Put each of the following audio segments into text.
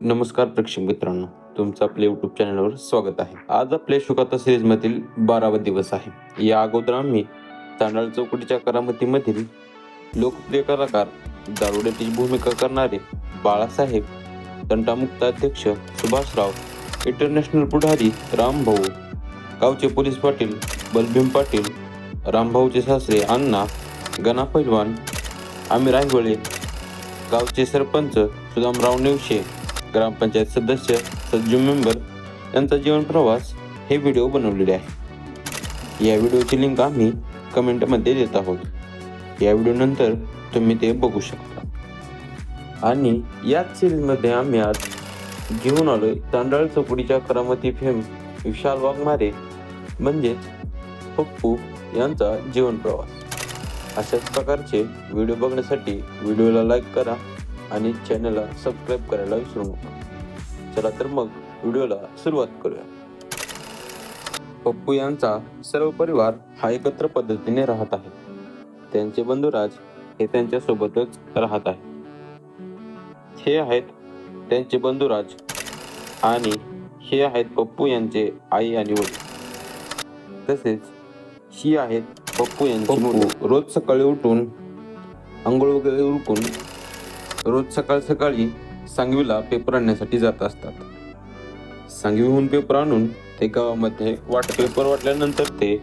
नमस्कार प्रेक्षक मित्रांनो तुमचं आपल्या युट्यूब चॅनलवर स्वागत आहे. आज आपल्या शोकाता सिरीजमधील बारावा दिवस आहे. या अगोदर आम्ही तांडाळ चौकटीच्या करामतीमधील लोकप्रिय कलाकार दारुड्याची भूमिका करणारे बाळासाहेब तंटामुक्त अध्यक्ष सुभाषराव इंटरनॅशनल पुढारी रामभाऊ गावचे पोलीस पाटील बलभीम पाटील रामभाऊचे सासरे अण्णा गणा पैलवान आमिर आहिवळे गावचे सरपंच सुदामराव नेवशे ग्रामपंचायत सदस्य सज्जू मेंबर यांचा जीवन प्रवास हे व्हिडिओ बनवलेले आहे. या व्हिडिओची लिंक आम्ही कमेंटमध्ये देत आहोत. या व्हिडिओनंतर तुम्ही ते बघू शकता. आणि याच सिरीजमध्ये आम्ही आज घेऊन आलोय तांदळ चौकडीच्या करामती फेम विशाल वाघमारे म्हणजेच पप्पू यांचा जीवन प्रवास. अशाच प्रकारचे व्हिडिओ बघण्यासाठी व्हिडिओला लाईक करा. आणि चॅनलला सबस्क्राईब करायला विसरू नका. चला तर मग व्हिडिओला सुरुवात करूया. पप्पू यांचा सर्व परिवार हा एकत्र पद्धतीने राहत आहे. त्यांचे बंधुराज हे त्यांच्या सोबतच राहत आहे. हे आहेत त्यांचे बंधुराज आणि हे आहेत पप्पू यांचे आई आणि वडील. तसेच ही आहेत पप्पू यांची रोज सकाळी उठून आंघोळ वगैरे उरकून रोज सकाळ सकाळी सांगवीला पेपर आणण्यासाठी जात असतात. सांगवीहून पेपर आणून ते गावामध्ये वाट पेपर वाटल्यानंतर ते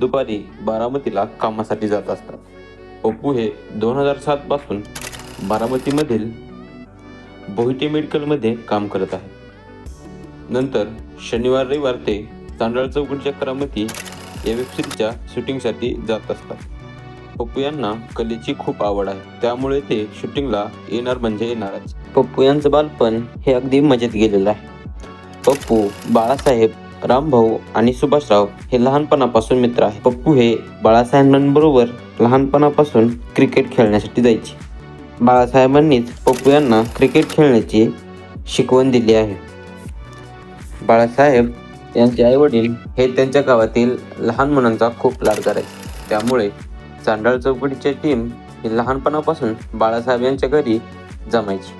दुपारी बारामतीला कामासाठी जात असतात. पप्पू हे दोन हजार सात पासून बारामतीमधील बोहिटे मेडिकलमध्ये काम करत आहे नंतर शनिवार रविवार ते तांडळ चौकडच्या करामती या वेबसिरीजच्या शूटिंगसाठी जात असतात. पप्पू यांना कलेची खूप आवड आहे. त्यामुळे ते शूटिंगला येणार म्हणजे येणारच. पप्पू यांचं बालपण हे अगदी मजेत गेलेलं आहे. पप्पू बाळासाहेब रामभाऊ आणि सुभाषराव हे लहानपणापासून मित्र आहे पप्पू हे बाळासाहेबांबरोबर लहानपणापासून क्रिकेट खेळण्यासाठी जायचे. बाळासाहेबांनीच पप्पू यांना क्रिकेट खेळण्याची शिकवण दिली आहे. बाळासाहेब यांचे आईवडील हे त्यांच्या गावातील लहान मुलांचा खूप लाड करायचे त्यामुळे चांडाळ चौकटीची टीम ही लहानपणापासून बाळासाहेब यांच्या घरी जमायची.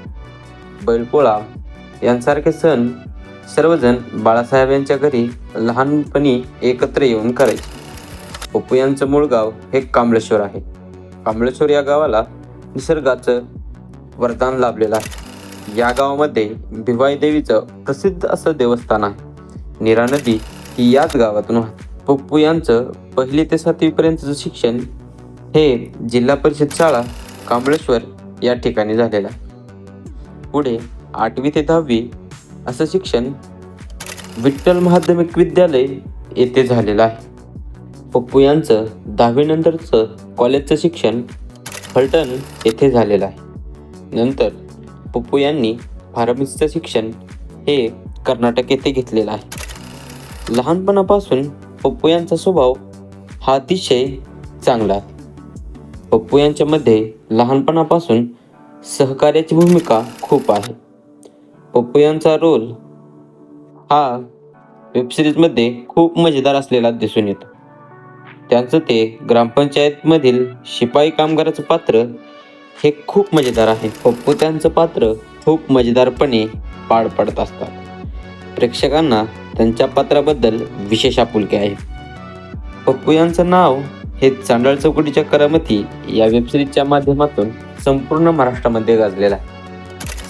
बैलपोळा यांसारखे सण सर्वजण बाळासाहेब यांच्या घरी लहानपणी एकत्र येऊन करायचे. पप्पू यांचं मूळ गाव हे कांबळेश्वर आहे. कांबळेश्वर या गावाला निसर्गाचं वरदान लाभलेलं आहे. या गावामध्ये भिवाई देवीचं प्रसिद्ध असं देवस्थान आहे. नीरा नदी ही याच गावातून पप्पू यांचं पहिली ते सातवीपर्यंतचं शिक्षण हे जिल्हा परिषद शाळा कांबळेश्वर या ठिकाणी झालेलं. आहे पुढे आठवी ते दहावी असं शिक्षण विठ्ठल माध्यमिक विद्यालय येथे झालेलं आहे. पप्पू यांचं दहावीनंतरचं कॉलेजचं शिक्षण फलटण येथे झालेलं आहे. नंतर पप्पू यांनी फार्मसीचं शिक्षण हे कर्नाटक येथे घेतलेलं आहे. लहानपणापासून पप्पू यांचा स्वभाव हा अतिशय चांगला आहे. पप्पू यांच्यामध्ये लहानपणापासून सहकार्याची भूमिका खूप आहे. पप्पू यांचा रोल हा वेबसिरीजमध्ये खूप मजेदार असलेला दिसून येतो. त्यांचं ते ग्रामपंचायतमधील शिपाई कामगाराचं पात्र हे खूप मजेदार आहे. पप्पू त्यांचं पात्र खूप मजेदारपणे पार पडत असतात. प्रेक्षकांना त्यांच्या पात्राबद्दल विशेष आपुलकी आहे. पप्पू यांचं नाव हे चांडाळ चौकटीच्या करामती या वेबसिरीजच्या माध्यमातून संपूर्ण महाराष्ट्रामध्ये गाजलेलं आहे.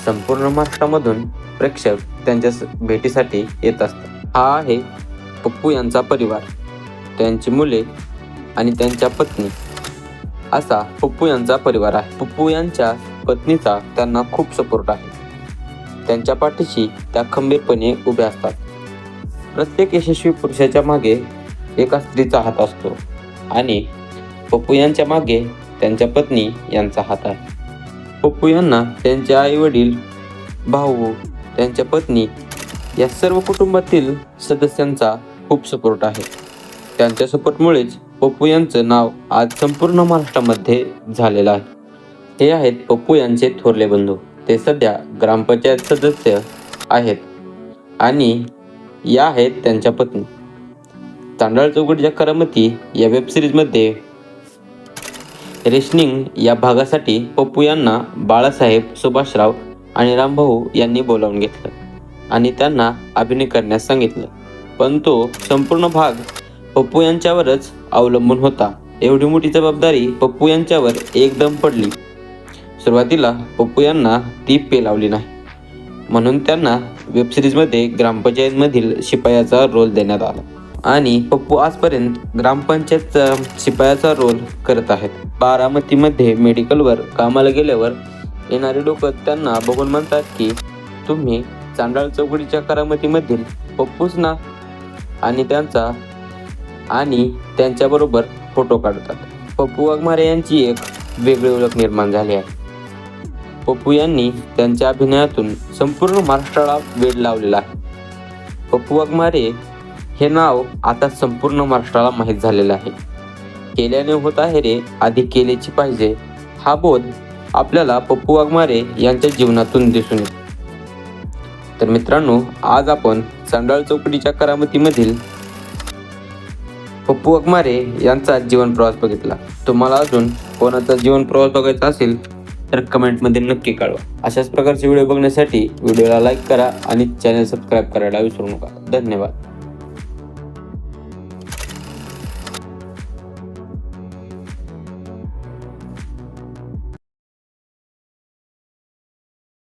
संपूर्ण महाराष्ट्रामधून प्रेक्षक त्यांच्या भेटीसाठी येत असतात. हा आहे पप्पू यांचा परिवार त्यांची मुले आणि त्यांच्या पत्नी. असा पप्पू यांचा परिवार आहे. पप्पू यांच्या पत्नीचा त्यांना खूप सपोर्ट आहे. त्यांच्या पाठीशी त्या खंबीरपणे उभ्या असतात. प्रत्येक यशस्वी पुरुषाच्या मागे एका स्त्रीचा हात असतो. आणि पप्पू यांच्या मागे त्यांच्या पत्नी यांचा हात आहे. पप्पू यांना त्यांचे आई वडील भाऊ त्यांच्या पत्नी या सर्व कुटुंबातील सदस्यांचा खूप सपोर्ट आहे. त्यांच्या सपोर्टमुळेच पप्पू यांचं नाव आज संपूर्ण महाराष्ट्रामध्ये झालेलं आहे. हे आहेत पप्पू यांचे थोरले बंधू. ते सध्या ग्रामपंचायत सदस्य आहेत आणि या आहेत त्यांच्या पत्नी. तांडाळ चौकटीच्या करामती या वेबसिरीजमध्ये रेशनिंग या भागासाठी पप्पू यांना बाळासाहेब सुभाषराव आणि रामभाऊ यांनी बोलावून घेतलं आणि त्यांना अभिनय करण्यास सांगितलं. पण तो संपूर्ण भाग पप्पू यांच्यावरच अवलंबून होता. एवढी मोठी जबाबदारी पप्पू यांच्यावर एकदम पडली. सुरुवातीला पप्पू यांना ती पेलावली नाही. म्हणून त्यांना वेबसिरीजमध्ये ग्रामपंचायतमधील शिपायाचा रोल देण्यात आला. आणि पप्पू आजपर्यंत ग्रामपंचायतचा शिपायाचा रोल करत आहेत. बारामतीमध्ये मेडिकलवर कामाला गेल्यावर येणारे लोक त्यांना बघून म्हणतात की तुम्ही चांडाळ चौकडीच्या करामतीमधील पप्पूच ना? आणि त्यांचा आणि त्यांच्याबरोबर फोटो काढतात. पप्पू वाघमारे यांची एक वेगळी ओळख निर्माण झाली आहे. पप्पू यांनी त्यांच्या अभिनयातून संपूर्ण महाराष्ट्राला वेळ लावलेला आहे. पप्पू वाघमारे हे नाव आता संपूर्ण महाराष्ट्राला माहीत झालेलं आहे. केल्याने होत आहे रे आधी केलेची पाहिजे. हा बोध आपल्याला पप्पू वाघमारे यांच्या जीवनातून दिसून येतो. तर मित्रांनो आज आपण चांडाळ चौकटीच्या करामतीमधील पप्पू वाघमारे यांचा जीवन प्रवास बघितला. तुम्हाला अजून कोणाचा जीवन प्रवास बघायचा असेल तर कमेंटमध्ये नक्की कळवा. अशाच प्रकारचे व्हिडिओ बघण्यासाठी व्हिडिओला लाईक करा आणि चॅनल सबस्क्राईब करायला विसरू नका. धन्यवाद.